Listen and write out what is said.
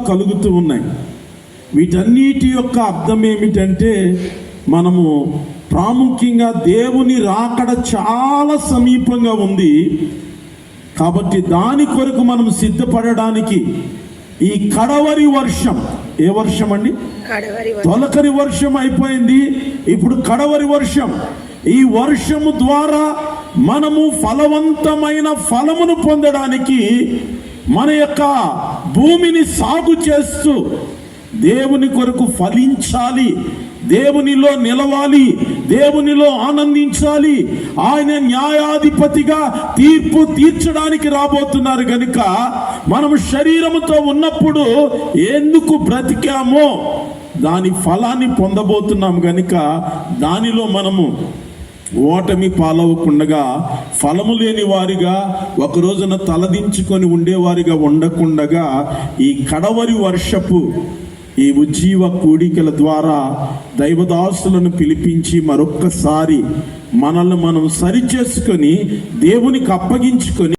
కలుగుతూ ఉన్నాయి. వీటన్నిటి యొక్క అర్థం ఏమిటంటే మనము ప్రాముఖ్యంగా దేవుని రాకడ చాలా సమీపంగా ఉంది. కాబట్టి దాని కొరకు మనం సిద్ధపడడానికి ఈ కడవరి వర్షం ఏ వర్షం అండి? తొలకరి వర్షం అయిపోయింది. ఇప్పుడు కడవరి వర్షం. ఈ వర్షము ద్వారా మనము ఫలవంతమైన ఫలమును పొందడానికి మన యొక్క భూమిని సాగు చేస్తూ దేవుని కొరకు ఫలించాలి దేవునిలో నిలవాలి దేవునిలో ఆనందించాలి. ఆయన న్యాయాధిపతిగా తీర్పు తీర్చడానికి రాబోతున్నారు కనుక మనం శరీరముతో ఉన్నప్పుడు ఎందుకు బ్రతికామో దాని ఫలాన్ని పొందబోతున్నాం కనుక దానిలో మనము ఓటమి పాలవకుండగా ఫలము లేని వారిగా ఒక రోజున తలదించుకొని ఉండేవారిగా ఉండకుండగా ఈ కడవరి వర్షపు ఈ ఉజ్జీవ కూడికల ద్వారా దైవదాసులను పిలిపించి మరొక్కసారి మనల్ని మనం సరిచేసుకొని దేవునికి అప్పగించుకొని